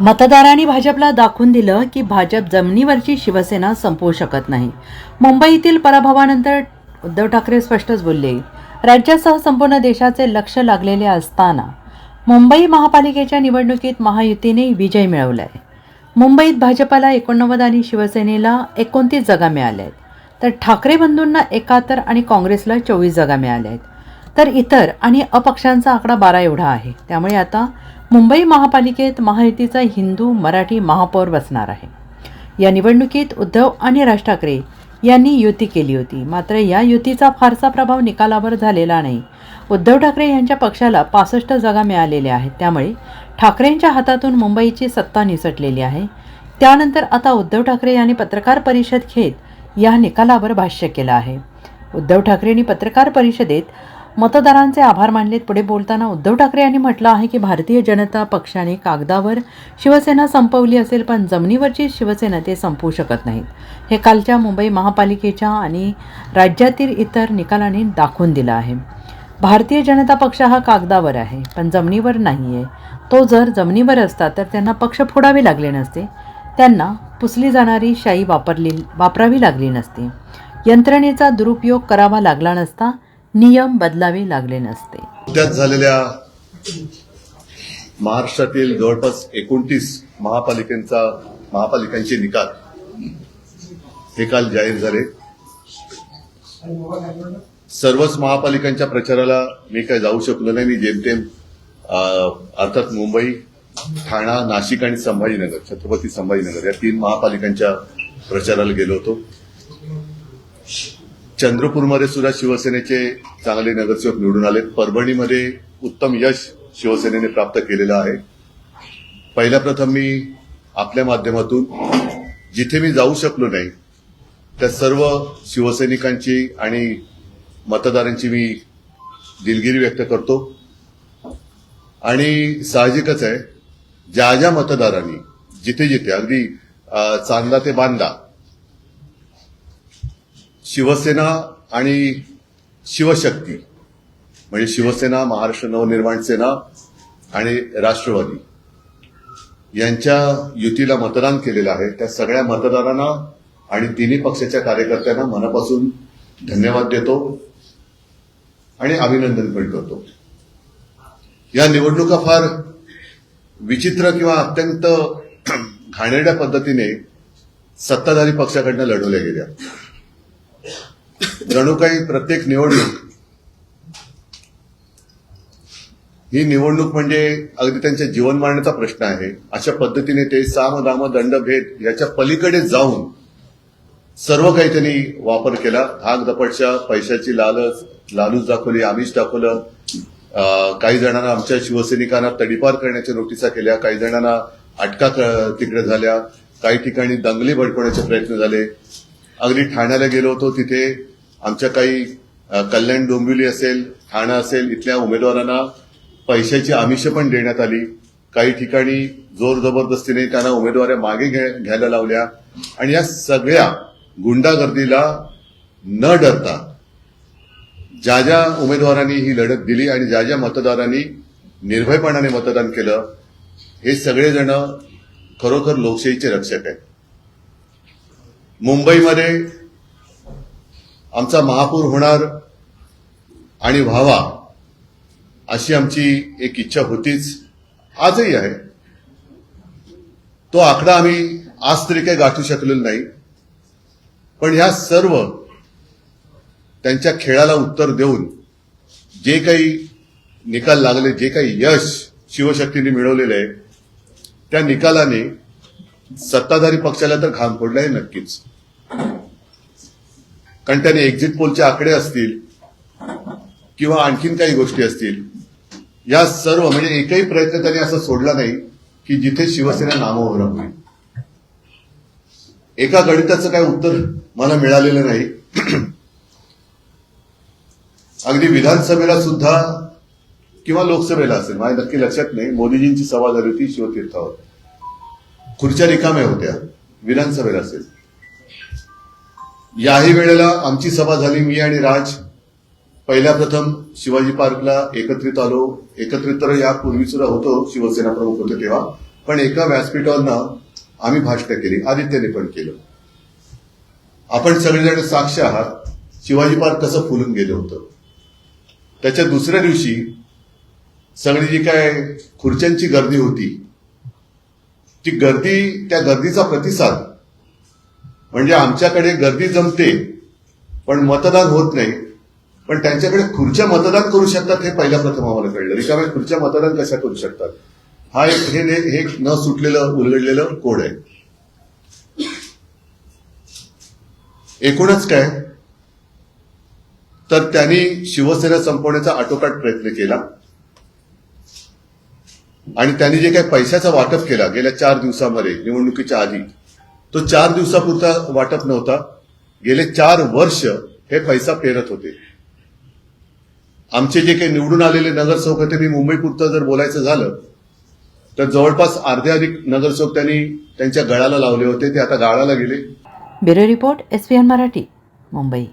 मतदारांनी भाजपला दाखवून दिलं की भाजप जमिनीवरची शिवसेना संपवू शकत नाही. मुंबईतील पराभवानंतर उद्धव ठाकरे स्पष्टच बोलले. राज्यासह संपूर्ण देशाचे लक्ष लागलेले असताना मुंबई महापालिकेच्या निवडणुकीत महायुतीने विजय मिळवला आहे मुंबईत भाजपाला एकोणनव्वद आणि शिवसेनेला एकोणतीस जागा मिळाल्या आहेत तर ठाकरे बंधूंना एकाहत्तर आणि काँग्रेसला चोवीस जागा मिळाल्या आहेत तर इतर आणि अपक्षांचा आकडा बारा एवढा आहे. त्यामुळे आता मुंबई महापालिकेत महायुतीचा हिंदू मराठी महापौर बसणार आहे. या निवडणुकीत उद्धव आणि राज ठाकरे यांनी युती केली होती. मात्र या युतीचा फारसा प्रभाव निकालावर झालेला नाही. उद्धव ठाकरे यांच्या पक्षाला पासष्ट जागा मिळालेल्या आहेत. त्यामुळे ठाकरेंच्या हातातून मुंबईची सत्ता निसटलेली आहे. त्यानंतर आता उद्धव ठाकरे यांनी पत्रकार परिषद घेत या निकालावर भाष्य केलं आहे. उद्धव ठाकरेंनी पत्रकार परिषदेत मतदारांचे आभार मानलेत. पुढे बोलताना उद्धव ठाकरे यांनी म्हटलं आहे की भारतीय जनता पक्षाने कागदावर शिवसेना संपवली असेल पण जमिनीवरची शिवसेना ते संपवू शकत नाहीत. हे कालच्या मुंबई महापालिकेच्या आणि राज्यातील इतर निकालांनी दाखवून दिलं आहे. भारतीय जनता पक्ष हा कागदावर आहे पण जमिनीवर नाही आहे तो जर जमिनीवर असता तर त्यांना पक्ष फोडावे लागले नसते. त्यांना पुसली जाणारी शाई वापरली वापरावी लागली नसती. यंत्रणेचा दुरुपयोग करावा लागला नसता. नियम बदलावे लागले नसते. नुकत्याच झालेल्या महाराष्ट्रातील जवळपास एकोणतीस महापालिकांचा महापालिकांचे निकाल हे काल जाहीर झाले. सर्वच महापालिकांच्या प्रचाराला मी काय जाऊ शकलो नाही. मी जेमतेम अर्थात मुंबई ठाणा नाशिक आणि संभाजीनगर छत्रपती संभाजीनगर या तीन महापालिकांच्या प्रचाराला गेलो होतो. चंद्रपूरमध्ये सुद्धा शिवसेनेचे चांगले नगरसेवक निवडून आले. परभणीमध्ये उत्तम यश शिवसेनेने प्राप्त केलेलं आहे. पहिल्या प्रथम मी आपल्या माध्यमातून जिथे मी जाऊ शकलो नाही त्या सर्व शिवसैनिकांची आणि मतदारांची मी दिलगिरी व्यक्त करतो. आणि साहजिकच आहे ज्या ज्या मतदारांनी जिथे जिथे अगदी चांदा ते बांदा शिवसेना आणि शिवशक्ती म्हणजे शिवसेना महाराष्ट्र नवनिर्माण सेना आणि राष्ट्रवादी यांच्या युतीला मतदान केलेलं आहे. त्या सगळ्या मतदारांना आणि तिन्ही पक्षाच्या कार्यकर्त्यांना मनापासून धन्यवाद देतो आणि अभिनंदन पण करतो. या निवडणुका फार विचित्र किंवा अत्यंत घाणेरड्या पद्धतीने सत्ताधारी पक्षाकडनं लढवल्या गेल्या. जणू काही प्रत्येक निवडणूक ही निवडणूक म्हणजे अगदी त्यांच्या जीवन मारण्याचा प्रश्न आहे. अशा पद्धतीने ते साम दाम दंडभेद याच्या पलीकडे जाऊन सर्व काही त्यांनी वापर केला. धाक दपटच्या पैशाची लालच लालूच दाखवली आमिष दाखवलं. काही जणांना आमच्या शिवसैनिकांना तडीपार करण्याच्या नोटिसा केल्या काही जणांना अटका तिकडे झाल्या काही ठिकाणी दंगली भडकवण्याचे प्रयत्न झाले. अगदी ठाण्याला गेलो होतो तिथे आमच्या काही कल्याण डोंबिवली असेल ठाणा असेल इथल्या उमेदवारांना पैशाची आमिष पण देण्यात आली. काही ठिकाणी जोर जबरदस्तीने त्यांना उमेदवाऱ्या मागे घ्या- घ्यायला लावल्या. आणि या सगळ्या गुंडागर्दीला न डरता ज्या ज्या उमेदवारांनी ही लढत दिली आणि ज्या ज्या मतदारांनी निर्भयपणाने मतदान केलं हे सगळेजण खरोखर लोकशाहीचे रक्षक आहेत. मुंबईमध्ये आमचा महापौर होणार आणि व्हावा अशी आमची एक इच्छा होतीच. आजही आहे. तो आकडा आम्ही आज तरी काही गाठू शकलेलो नाही. पण ह्या सर्व त्यांच्या खेळाला उत्तर देऊन जे काही निकाल लागले जे काही यश शिवशक्तीने मिळवलेले आहे त्या निकालाने सत्ताधारी पक्षाला तर घाम फोडला आहे नक्कीच. कारण त्याने एक्झिट पोलचे आकडे असतील किंवा आणखीन काही गोष्टी असतील या सर्व म्हणजे एकही प्रयत्न त्यांनी असा सोडला नाही की जिथे शिवसेना नामोहर होईल एका गणिताचं काय उत्तर मला मिळालेलं नाही. अगदी विधानसभेला सुद्धा किंवा लोकसभेला असेल माझ्या नक्की लक्षात नाही मोदीजींची सभा झाली होती शिवतीर्थावर. खुर्च्या रिकाम्या होत्या विधानसभेला असेल. याही वेळेला आमची सभा झाली मी आणि राज. पहिल्या प्रथम शिवाजी पार्कला एकत्रित आलो. एकत्रित तर यापूर्वी सुद्धा होतो शिवसेना प्रमुख होते तेव्हा. पण एका व्यासपीठावरनं आम्ही भाष्य केली आदित्यने पण केलं. आपण सगळेजण साक्ष आहात. शिवाजी पार्क कसं फुलून गेलं होतं? त्याच्या दुसऱ्या दिवशी सगळी जी काय खुर्च्यांची गर्दी होती ती गर्दी त्या गर्दीचा प्रतिसाद म्हणजे आमच्याकडे गर्दी जमते पण मतदान होत नाही. पण त्यांच्याकडे खुर्च्या मतदान करू शकतात हे पहिल्या प्रथम आम्हाला कळलं. रिकाम्या खुर्च्या मतदान कशा करू शकतात? हा एक हे हे एक न सुटलेलं उलगडलेलं कोड आहे. एकूणच काय? तर त्यांनी शिवसेना संपवण्याचा आटोकाट प्रयत्न केला. आणि त्यांनी जे काही पैशाचा वाटप केला गेल्या चार दिवसामध्ये निवडणुकीच्या आधी. तो चार दिवसापुरता वाटप नव्हता. गेले चार वर्ष हे पैसा पेरत होते. आमचे जे काही निवडून आलेले नगरसेवक होते मी मुंबईपुरतं जर बोलायचं झालं तर जवळपास अर्धे अधिक नगरसेवक त्यांनी त्यांच्या गळाला लावले होते ते आता गाळाला गेले. Bureau report S Marathi Mumbai.